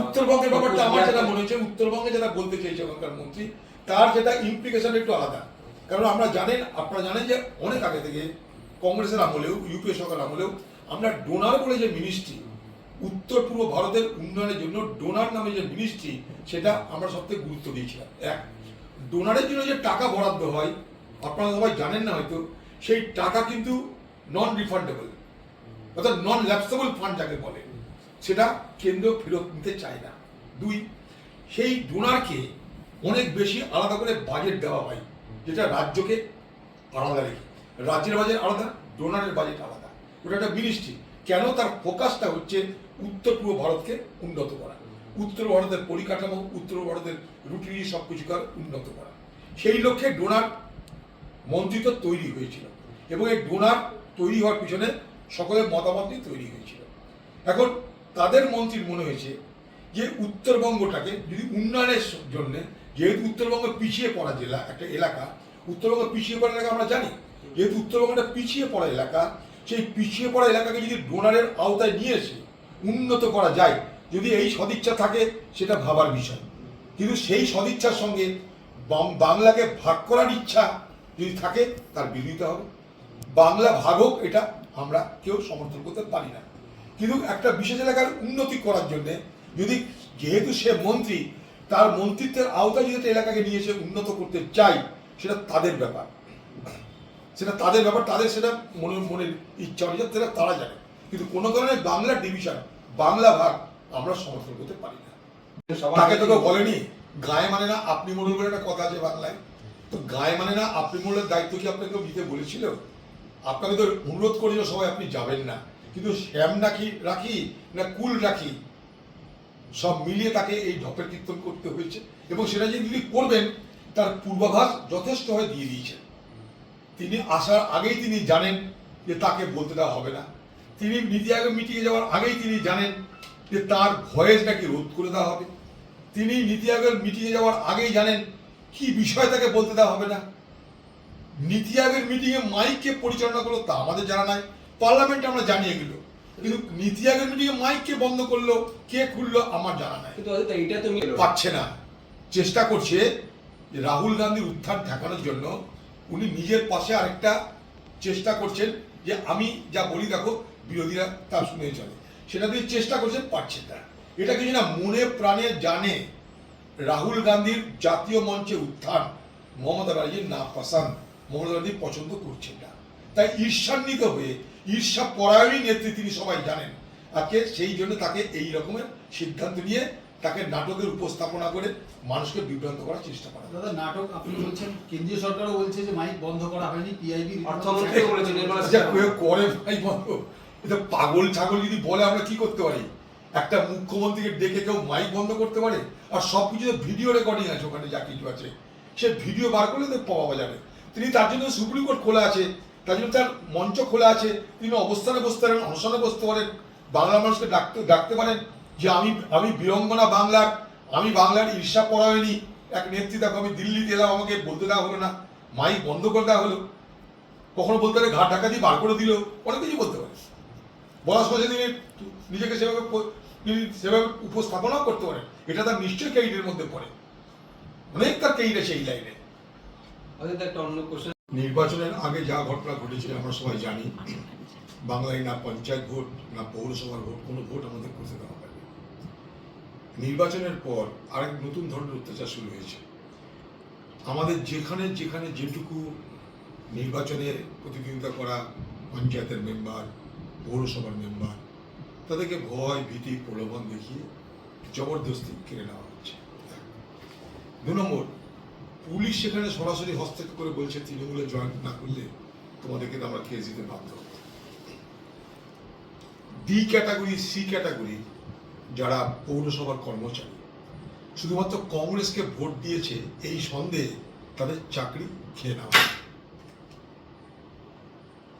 উত্তরবঙ্গের ব্যাপারটা আমার যেটা মনে হচ্ছে, উত্তরবঙ্গে যেটা বলতে চেয়েছে ওখানকার মন্ত্রী, তার যেটা ইমপ্লিকেশন একটু আলাদা। কারণ আমরা জানেন, আপনারা জানেন যে অনেক আগে থেকে কংগ্রেসের আমলেও ইউপিএ সরকার আমলেও আমরা ডোনার বলে যে মিনিস্ট্রি উত্তর পূর্ব ভারতের উন্নয়নের জন্য ডোনার নামে যে মিনিস্ট্রি সেটা আমরা সবথেকে গুরুত্ব দিয়েছিলাম। এক, ডোনারের জন্য যে টাকা বরাদ্দ হয়, আপনারা সবাই জানেন না হয়তো, সেই টাকা কিন্তু নন রিফান্ডেবল অর্থাৎ নন ল্যাপসেবল ফান্ড যাকে বলে। সেটা কেন্দ্র ফেরত নিতে চায় না। দুই, সেই ডোনারকে অনেক বেশি আলাদা করে বাজেট দেওয়া হয়, যেটা রাজ্যকে আলাদা রেখে। রাজ্যের বাজেট আলাদা, ডোনারের বাজেট আলাদা। ওটা একটা মিনিস্ট্রি। কেন তার ফোকাসটা হচ্ছে উত্তর পূর্ব ভারতকে উন্নত করা? উত্তর ভারতের পরিকাঠামো, উত্তর ভারতের রুটিনি সব কিছু করা উন্নত করা। সেই লক্ষ্যে ডোনার মন্ত্রিত্ব তৈরি হয়েছিল এবং এই ডোনার তৈরি হওয়ার পিছনে সকলের মতামতই তৈরি হয়েছিল। এখন তাদের মন্ত্রীর মনে হয়েছে যে উত্তরবঙ্গটাকে যদি উন্নয়নের জন্য, যেহেতু উত্তরবঙ্গ পিছিয়ে পড়া জেলা, একটা এলাকা, উত্তরবঙ্গ পিছিয়ে পড়া এলাকা আমরা জানি, যেহেতু উত্তরবঙ্গটা পিছিয়ে পড়া এলাকা, সেই পিছিয়ে পড়া এলাকাকে যদি ডোনারের আওতায় নিয়ে এসে উন্নত করা যায়, যদি এই সদিচ্ছা থাকে, সেটা ভাবার বিষয়। কিন্তু সেই সদিচ্ছার সঙ্গে বাংলাকে ভাগ করার ইচ্ছা যদি থাকে, তার বিরোধিতা হবে। বাংলা ভাগ হোক, এটা আমরা কেউ সমর্থন করতে পারি না। কিন্তু একটা বিশেষ এলাকার উন্নতি করার জন্য যদি যেহেতু সে মন্ত্রী তার মন্ত্রিত্বের আওতায় যদি একটা এলাকাকে নিয়ে এসে উন্নত করতে চাই সেটা তাদের ব্যাপার। সেটা তাদের ব্যাপার তাদের সেটা মনে মনের ইচ্ছা অনুযায়ী সেটা তারা জানে। কিন্তু কোনো কারণে বাংলা ডিভিশন বাংলা ভাগ আমরা সমর্থন করতে পারি না। তাকে তো কেউ বলেনি গায়ে মানে না আপনি মোড়ল বলে একটা কথা আছে বাংলায়। তো গায়ে মানে না আপনি মোড়লের দায়িত্ব কি আপনাকে দিতে বলেছিল? আপনাকে তো অনুরোধ করেছিল সবাই আপনি যাবেন না। কিন্তু শ্যাম রাখি রাখি না কুল রাখি? সব মিলিয়ে তাকে এই ঢপের কীর্তন করতে হয়েছে। এবং সেটা যে তিনি করবেন, তার পূর্বাভাস যথেষ্টভাবে দিয়ে দিয়েছেন। তিনি আসার আগেই তিনি জানেন যে তাকে বলতে দেওয়া হবে না। তিনি নীতি আগে মিটিয়ে যাওয়ার আগেই তিনি জানেন যে তার ভয়েস নাকি রোধ করে দেওয়া হবে। তিনি নীতি আয়োগের মিটিংয়ে যাওয়ার আগেই জানেন কি বিষয় তাকে বলতে দেওয়া হবে না। নীতি আয়োগের মিটিংয়ে মাইককে পরিচালনা করল তা আমাদের জানা নাই। পার্লামেন্টে আমরা জানি এগুলো কিন্তু নীতি আয়োগের মিটিংয়ে মাইককে বন্ধ করল কে খুললো আমার জানা নাই। কিন্তু এইটা তুমি পাচ্ছে না। চেষ্টা করছে যে রাহুল গান্ধীর উত্থান ঠেকানোর জন্য উনি নিজের পাশে আরেকটা চেষ্টা করছেন যে আমি যা বলি দেখো বিরোধীরা তা শুনে চলে। সেটা দিয়ে চেষ্টা করছেন পারছে না। এটা কিছু না মনে প্রাণে জানে রাহুল গান্ধীর জাতীয় মঞ্চে উত্থান মমতা ব্যানার্জির না পছন্দ মমতা ব্যানার্জি পছন্দ করছেন না। তাই ঈর্ষান্বিত হয়ে ঈর্ষা পরায়ণী নেত্রী তিনি সবাই জানেন। আজকে সেই জন্য তাকে এই রকমের সিদ্ধান্ত নিয়ে তাকে নাটকের উপস্থাপনা করে মানুষকে বিভ্রান্ত করার চেষ্টা করা। দাদা নাটক আপনি বলছেন কেন্দ্রীয় সরকারও বলছে যে মাইক বন্ধ করা হয়নি পিআইবি সীতারামন। কেউ করে ভাই বন্ধ? এটা পাগল ছাগল যদি বলে আমরা কি করতে পারি? একটা মুখ্যমন্ত্রীকে ডেকে কেউ মাইক বন্ধ করতে পারে? আর সব কিছু ভিডিও রেকর্ডিং আছে ওখানে যা কিছু আছে। সে ভিডিও বার করলে তো পাওয়া যাবে। তিনি তার জন্য সুপ্রিম কোর্ট খোলা আছে। তার জন্য তার মঞ্চ খোলা আছে। তিনি অবস্থানে বসতে পারেন, অনশনে বসতে পারেন। বাংলা মানুষকে ডাকতে ডাকতে পারেন যে, আমি আমি বীরঙ্গনা বাংলার, আমি বাংলার ঈর্ষা পরায়ণী। এক নেত্রী দেখো, আমি দিল্লিতে এলাম, আমাকে বলতে দেওয়া হলো না। মাইক বন্ধ করে দেওয়া হলো। কখনো বলতে পারে, ঘাট ঢাকা দিয়ে বার করে দিল। অনেক কিছু বলতে পারে। বলার সময় তিনি নিজেকে সেভাবে তিনি সেভাবে উপস্থাপনাও করতে পারেন। এটা তার নিশ্চয়ই ক্যারিয়ারের মধ্যে পড়ে। অনেক তার ক্যারিয়ার সেই লাইনে। অদিত একটা অন্য কোশ্চেন নির্বাচনের আগে যা ঘটনা ঘটেছিল আমরা সবাই জানি। বাংলায় না পঞ্চায়েত ভোট, না পৌরসভার ভোট, কোনো ভোট আমাদের করতে দেওয়া হয়নি। নির্বাচনের পর আরেক নতুন ধরনের অত্যাচার শুরু হয়েছে। আমাদের যেখানে যেখানে যেটুকু নির্বাচনে প্রতিদ্বন্দ্বিতা করা পঞ্চায়েতের মেম্বার, পৌরসভার মেম্বার, তাদেরকে ভয়, ভীতি, প্রলোভন দেখিয়ে জবরদস্তি কেড়ে নেওয়া হচ্ছে। দু নম্বর পুলিশ সেখানে সরাসরি হস্তক্ষেপ করে বলছে, তৃণমূলে জয়েন না করলে তোমাদেরকে আমরা কেস দিতে বাধ্য ডি ক্যাটাগরি সি ক্যাটাগরি যারা পৌরসভার কর্মচারী, শুধুমাত্র কংগ্রেসকে ভোট দিয়েছে, এই সন্দেহে তাদের চাকরি খেয়ে নেওয়া।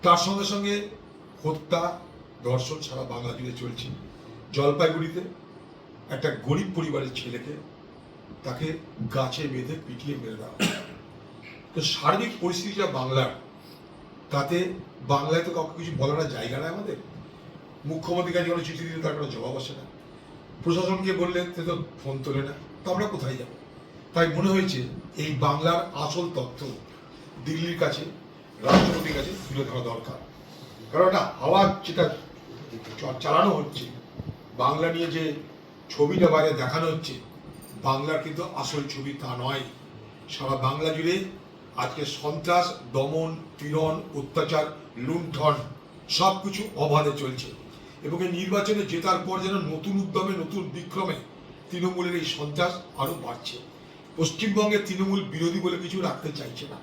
তার সঙ্গে সঙ্গে হত্যা, ধর্ষণ সারা বাংলা জুড়ে চলছে জলপাইগুড়িতে একটা গরিব পরিবারের ছেলেকে তাকে গাছে বেঁধে পিটিয়ে মেরে দেওয়া তো সার্বিক পরিস্থিতিটা বাংলার। তাতে বাংলায় তো কাউকে কিছু বলার জায়গা নেই আমাদের। মুখ্যমন্ত্রীর কাছে কোনো চিঠি দিতে তার কোনো জবাব আসে না। প্রশাসনকে বললে সে তো ফোন তোলে না। তো আমরা কোথায় যাব? তাই মনে হয়েছে এই বাংলার আসল তথ্য দিল্লির কাছে, রাষ্ট্রপতির কাছে তুলে ধরা দরকার। কারণ একটা হাওয়া যেটা চালানো হচ্ছে, বাংলা নিয়ে যে ছবিটা বাইরে দেখানো হচ্ছে বাংলার কিন্তু আসল ছবি তা নয়। সারা বাংলা জুড়ে আজকে সন্ত্রাস, দমন, পীড়ন, অত্যাচার, লুণ্ঠন সব কিছু অবাধে চলছে। এবং এই নির্বাচনে জেতার পর যেন নতুন উদ্যমে, নতুন বিক্রমে তৃণমূলের এই সন্ত্রাস আরও বাড়ছে। পশ্চিমবঙ্গে তৃণমূল বিরোধী বলে কিছু রাখতে চাইছে না।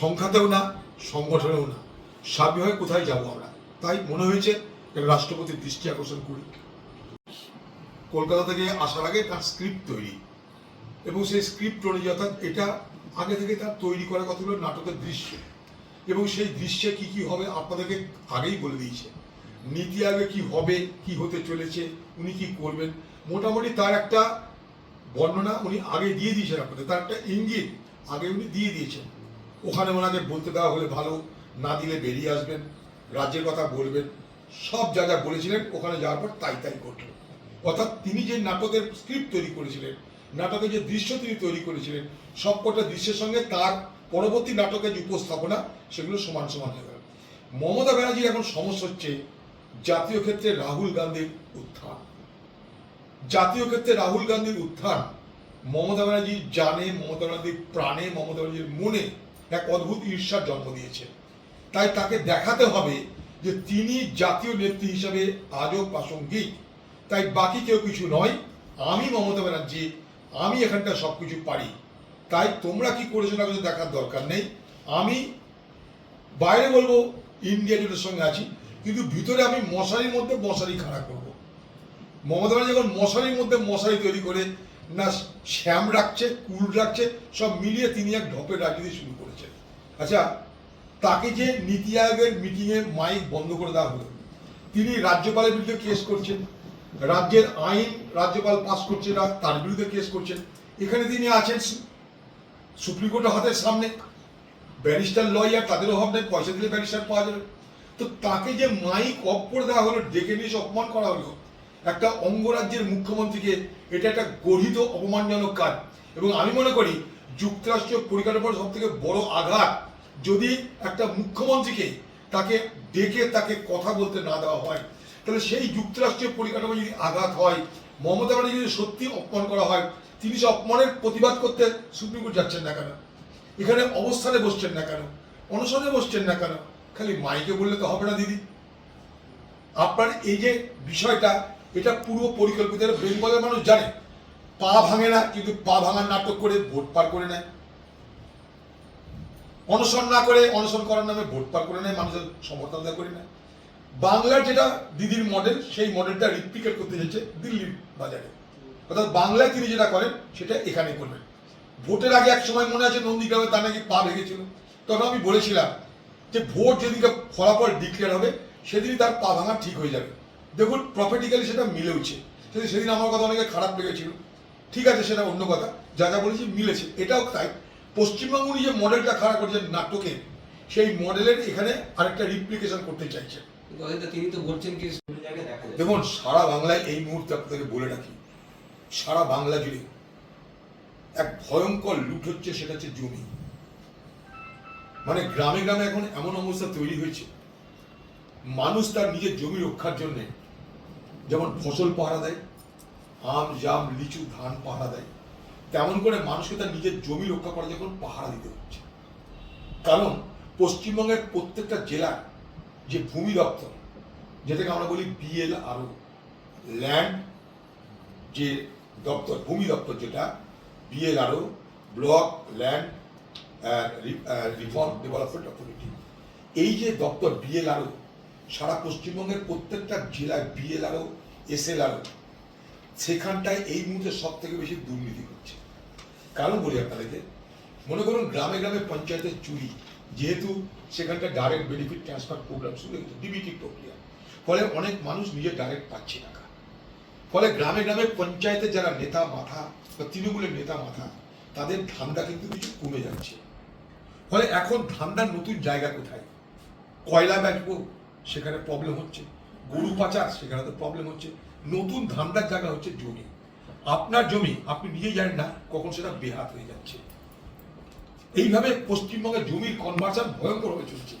সংখ্যাতেও না, সংগঠনেও না। স্বাভাবিকভাবে কোথায় যাব আমরা? তাই মনে হয়েছে রাষ্ট্রপতির দৃষ্টি আকর্ষণ করি কলকাতা থেকে আসার আগে তার স্ক্রিপ্ট তৈরি। এবং সেই স্ক্রিপ্ট অনুযায়ী অর্থাৎ এটা আগে থেকে তার তৈরি করা কতগুলো নাটকের দৃশ্য। এবং সেই দৃশ্যে কি কি হবে আপনাদেরকে আগেই বলে দিয়েছে। নীতি আগে কি হবে, কি হতে চলেছে, উনি কি করবেন, মোটামুটি তার একটা বর্ণনা উনি আগে দিয়ে দিয়েছেন আপনাদের। তার একটা ইঙ্গিত আগে উনি দিয়ে দিয়েছেন। ওখানে ওনাকে বলতে দেওয়া হলে ভালো, না দিলে বেরিয়ে আসবেন, রাজ্যের কথা বলবেন, সব যা যা বলেছিলেন, ওখানে যাওয়ার পর তাই তাই ঘটল। অর্থাৎ তিনি যে নাটকের স্ক্রিপ্ট তৈরি করেছিলেন নাটকের যে দৃশ্য তিনি তৈরি করেছিলেন, সবকটা দৃশ্যের সঙ্গে তার পরবর্তী নাটকের যে উপস্থাপনা, সেগুলো সমান সমান হয়ে গেল। মমতা ব্যানার্জির এখন সমস্যা হচ্ছে জাতীয় ক্ষেত্রে রাহুল গান্ধীর উত্থান। জাতীয় ক্ষেত্রে রাহুল গান্ধীর উত্থান, মমতা ব্যানার্জি জানে, মমতা ব্যানার্জির প্রাণে, মমতা ব্যানার্জির মনে এক অদ্ভুত ঈর্ষার জন্ম দিয়েছে। তাই তাকে দেখাতে হবে যে তিনি জাতীয় নেত্রী হিসাবে আজও প্রাসঙ্গিক। তাই বাকি কেউ কিছু নয়, আমি মমতা ব্যানার্জি, আমি এখানকার সব কিছু পারি। তাই তোমরা কি করেছ না করেছ দেখার দরকার নেই। আমি বাইরে বলব ইন্ডিয়া জোটের সঙ্গে আছি, কিন্তু ভিতরে আমি মশারির মধ্যে মশারি খাড়া করব। মমতা ব্যানার্জি যখন মশারির মধ্যে মশারি তৈরি করে, না, শ্যাম রাখছে, কুল রাখছে, সব মিলিয়ে তিনি এক ঢপের রাজনীতি শুরু করেছেন। আচ্ছা তাকে যে নীতি আয়োগের মিটিংয়ে মাইক বন্ধ করে দেওয়া হলো, তিনি রাজ্যপালের বিরুদ্ধে কেস করছেন। রাজ্যের আইন রাজ্যপাল পাস করছে না, তার বিরুদ্ধে কেস করছেন। এখানে তিনি আছেন সুপ্রিম কোর্টের হাতের সামনে। ব্যারিস্টার লয়ার, তাদেরও অভাব নেই পয়সা দিলে ব্যারিস্টার পাওয়া যাবে। তো তাকে যে মাইক অফ করে দেওয়া হলো, ডেকে নিয়ে অপমান করা হলো, একটা অঙ্গরাজ্যের মুখ্যমন্ত্রীকে এটা একটা গঠিত অপমানজনক কাজ। এবং আমি মনে করি, যুক্তরাষ্ট্রীয় পরিকাঠামোর সব থেকে বড় আঘাত, যদি একটা মুখ্যমন্ত্রীকে তাকে ডেকে তাকে কথা বলতে না দেওয়া হয় তাহলে সেই যুক্তরাষ্ট্রীয় পরিকাঠামো যদি আঘাত হয়, মমতা ব্যানার্জি যদি সত্যি অপমান করা হয়, তিনি সে অপমানের প্রতিবাদ করতে সুপ্রিম কোর্ট যাচ্ছেন না কেন? এখানে অবস্থানে বসছেন না কেন? অনশনে বসছেন না কেন? খালি মাইকে বললে তো হবে না, দিদি। আপনার এই যে বিষয়টা, এটা পুরো পরিকল্পিত বেঙ্গলের মানুষ জানে। পা ভাঙে না, কিন্তু পা ভাঙার নাটক করে ভোট পার করে নেয়। অনশন না করে অনশন করার নামে ভোট পার করে নেয়, মানুষের সমর্থন করে নেয়। বাংলার যেটা দিদির মডেল সেই মডেলটা রিপ্লিকেট করতে যাচ্ছে দিল্লির বাজারে। অর্থাৎ বাংলায় তিনি যেটা করেন, সেটা এখানে করবেন। ভোটের আগে এক সময় মনে আছে নন্দীগ্রামে তার নাকি পা ভেঙেছিল? তখন আমি বলেছিলাম যে ভোট যেদিনকে ফলাফল ডিক্লেয়ার হবে, সেদিনই তার পা ভাঙা ঠিক হয়ে যাবে। দেখুন প্রফেটিক্যালি সেটা মিলেওছে। সেদিন সেদিন আমার কথা অনেকে খারাপ লেগেছিল। ঠিক আছে, সেটা অন্য কথা। যা যা বলেছি মিলেছে। এটাও তাই। পশ্চিমবঙ্গ যে মডেলটা খাড়া করেছেন নাটকে সেই মডেলের এখানে আরেকটা রিপ্লিকেশন করতে অজিতদা তিনি তো বলছেন দেখুন, সারা বাংলায় এই মুহূর্তে আপনাকে বলে রাখি, সারা বাংলা জুড়ে এক ভয়ঙ্কর লুট হচ্ছে, সেটা হচ্ছে জমি। মানে গ্রামে গ্রামে এখন এমন অবস্থা তৈরি হয়েছে, মানুষ তার নিজের জমি রক্ষার জন্য যেমন ফসল পাহারা দেয়, আম, জাম, লিচু, ধান পাহারা দেয়, তেমন করে মানুষকে তার নিজের জমি রক্ষা করা যখন পাহারা দিতে হচ্ছে। কারণ পশ্চিমবঙ্গের প্রত্যেকটা জেলার যে ভূমি দপ্তর, যেটাকে আমরা বলি বিএল আরও ল্যান্ড যে দপ্তর, ভূমি দপ্তর যেটা বিএল আরও block land reform development authority এই যে দপ্তর বিএল আরও সারা পশ্চিমবঙ্গের প্রত্যেকটা জেলায় বিএল আরও এস এল আরও সেখানটায় এই মুহূর্তে সব থেকে বেশি দুর্নীতি হচ্ছে। কারণ বলি আপনাদেরকে, মনে করুন গ্রামে গ্রামে পঞ্চায়েতের চুরি যেহেতু সেখানটা ডাইরেক্ট বেনিফিট ট্রান্সফার প্রোগ্রাম শুরু হয়েছে ডিবিটি প্রক্রিয়া ফলে অনেক মানুষ নিজে ডাইরেক্ট পাচ্ছে টাকা ফলে গ্রামে গ্রামে পঞ্চায়েতের যারা নেতা মাথা বা তৃণমূলের নেতা মাথা, তাদের ধান্দা কিন্তু কিছু কমে যাচ্ছে। ফলে এখন ধান্দার নতুন জায়গা কোথায়? কয়লা বেচবো, সেখানে প্রবলেম হচ্ছে। গরু পাচার, সেখানে তো প্রবলেম হচ্ছে। নতুন ধান্দার জায়গা হচ্ছে জমি। আপনার জমি, আপনি নিজেই জানেন না, কখন সেটা বেহাত হয়ে যাচ্ছে। এইভাবে পশ্চিমবঙ্গে জমির কনভার্সন ভয়ঙ্কর হয়ে চলছে।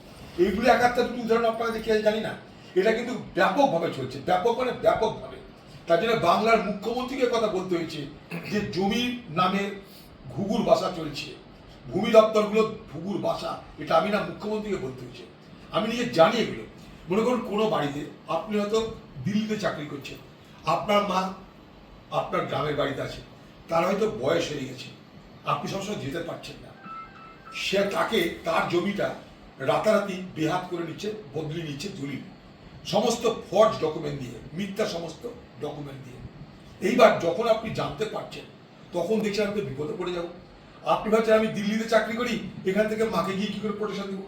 এইগুলো এক একটা দুটো উদাহরণ আপনারা দেখে জানি না। এটা কিন্তু ব্যাপকভাবে চলছে, ব্যাপক মানে ব্যাপকভাবে। তার জন্য বাংলার মুখ্যমন্ত্রীকে কথা বলতে হয়েছে যে জমির নামে ঘুঘুর বাসা চলছে। ভূমি দপ্তরগুলো ঘুঘুর বাসা, এটা আমি না মুখ্যমন্ত্রীকে বলতে হয়েছে। আমি নিজে জানি এগুলো। মনে করুন কোনো বাড়িতে আপনি হয়তো দিল্লিতে চাকরি করছেন, আপনার মা আপনার গ্রামের বাড়িতে আছে, তার হয়তো বয়স হয়ে গেছে, আপনি সবসময় যেতে পারছেন না। সে তাকে, তার জমিটা রাতারাতি বেহাত করে নিচ্ছে, বদলি নিচ্ছে দলিল সমস্ত ফর্জ ডকুমেন্ট দিয়ে, মিথ্যা সমস্ত ডকুমেন্ট দিয়ে। এইবার যখন আপনি জানতে পারছেন, তখন দেখছেন আমি বিপদে পড়ে যাব। আপনি ভাবছেন আমি দিল্লিতে চাকরি করি, এখান থেকে মাকে গিয়ে কি করে প্রোটেকশন দেবো?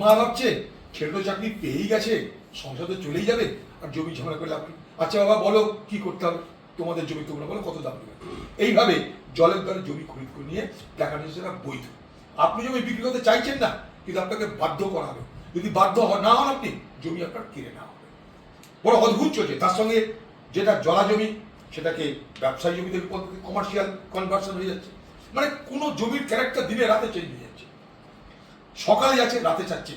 মা ভাবছে, ছেলে তো চাকরি পেয়েই গেছে সংসদে চলেই যাবে, আর জমি ঝামেলা করে লাভ নেই। আচ্ছা বাবা, বলো, কি করতে হবে? তোমাদের জমি তোমরা বলো, কত দাম দেবে এইভাবে জলের দরে জমি খরিদ করে নিয়ে টাকা নিয়ে সেটা বৈধ। আপনি জমি বিক্রি করতে চাইছেন না, কিন্তু আপনাকে বাধ্য করা হবে। যদি বাধ্য না হন আপনি, জমি আপনার কিনে নেওয়া হবে। বড় অদ্ভুত চলছে তার সঙ্গে যেটা জলা জমি, সেটাকে ব্যবসায়ী জমিতে কমার্শিয়াল কনভার্সন হয়ে যাচ্ছে। মানে কোনো জমির ক্যারেক্টার দিনে রাতে চেঞ্জ হয়ে যাচ্ছে। সকালে যাচ্ছে, রাতে চাচ্ছে।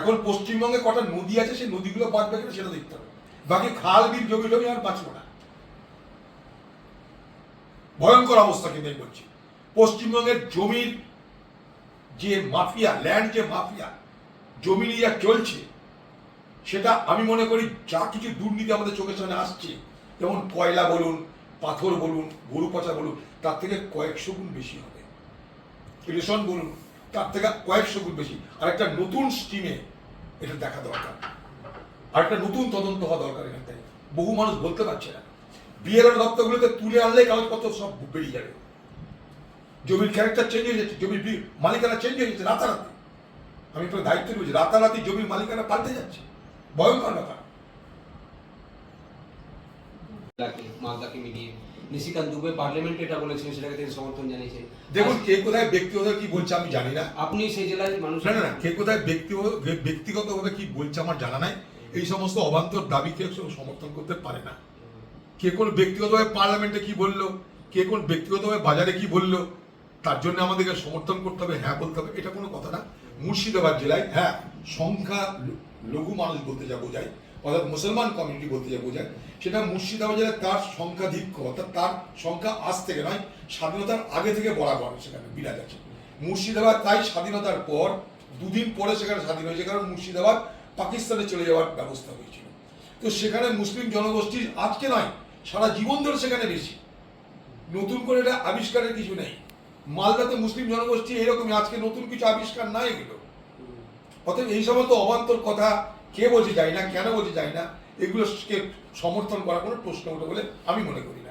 এখন পশ্চিমবঙ্গে কটা নদী আছে, সেই নদীগুলো বাঁচবে কিনা সেটা দেখতে হবে। বাকি খাল, বিল, জমি জমি আর বাঁচবো না। ভয়ঙ্কর অবস্থা কিন্তু আমি বলছি। পশ্চিমবঙ্গের জমির যে মাফিয়া ল্যান্ড যে মাফিয়া, জমি নিয়ে চলছে, সেটা আমি মনে করি যা কিছু দুর্নীতি আমাদের চোখের সামনে আসছে, যেমন কয়লা বলুন, পাথর বলুন, গরু পচা বলুন, তার থেকে কয়েকশো গুণ বেশি হবে। রেশন বলুন, তার থেকে কয়েকশো গুণ বেশি। আর একটা নতুন স্টিমে এটা দেখা দরকার। আর একটা নতুন তদন্ত হওয়া দরকার এখান থেকে। বহু মানুষ বলতে পারছে না। বিএলআর দপ্তরগুলোতে তুলে আনলে কাগজপত্র সব বেরিয়ে যাবে। জমির ক্যারেক্টার চেঞ্জ হয়ে যাচ্ছে জমির মালিকানা চেঞ্জ হয়ে যাচ্ছে রাতারাতি। আমি তো দায়িত্ব নিয়েছি রাতারাতি জমির মালিকানা পাল্টে যাচ্ছে। ভয়ঙ্কর ব্যাপার। মালদাকে মিলিয়ে। নিশিকান্ত দুবে পার্লামেন্টে এটা বলেছিলেন সেটাকে তিনি সমর্থন জানিয়েছেন দেখুন কে কোথায় ব্যক্তিগত কি বলছে আমি জানি না। আপনি সেই জেলায় মানুষ না না কে কোথায় ব্যক্তিগত ব্যক্তিগতভাবে কি বলছে আমার জানা নাই। এই সমস্ত অবান্তর দাবিকে সমর্থন করতে পারে না। কে কোন ব্যক্তিগতভাবে পার্লামেন্টে কি বলল? কে কোন ব্যক্তিগতভাবে বাজারে কি বলল? তার জন্য আমাদেরকে সমর্থন করতে হবে হ্যাঁ বলতে হবে। এটা কোনো কথা না। মুর্শিদাবাদ জেলায় হ্যাঁ সংখ্যা লঘু মানুষ বলতে যা বোঝায়, অর্থাৎ মুসলমান কমিউনিটি বলতে যা বোঝায়, সেটা মুর্শিদাবাদ জেলায় তার সংখ্যাধিক্য অর্থাৎ তার সংখ্যা আজ থেকে নয়, স্বাধীনতার আগে থেকে বলা বরাবর সেখানে, বিরাজ আছে। মুর্শিদাবাদ তাই স্বাধীনতার পর, দুদিন পরে সেখানে স্বাধীন হয়েছে, কারণ মুর্শিদাবাদ পাকিস্তানে চলে যাওয়ার ব্যবস্থা হয়েছিল। তো সেখানে মুসলিম জনগোষ্ঠীর আজকে নয়, সারা জীবন ধরে সেখানে বেশি। নতুন করে এটা আবিষ্কারের কিছু নেই। মালদাতে মুসলিম জনগোষ্ঠী এরকমই, আজকে নতুন কিছু আবিষ্কার নাই এগুলো। অতএব এই সমস্ত অবান্তর কথা কে বোঝে যায় না, কেন বোঝে যায় না, এগুলোকে সমর্থন করা কোনো প্রশ্ন ওঠে বলে আমি মনে করি।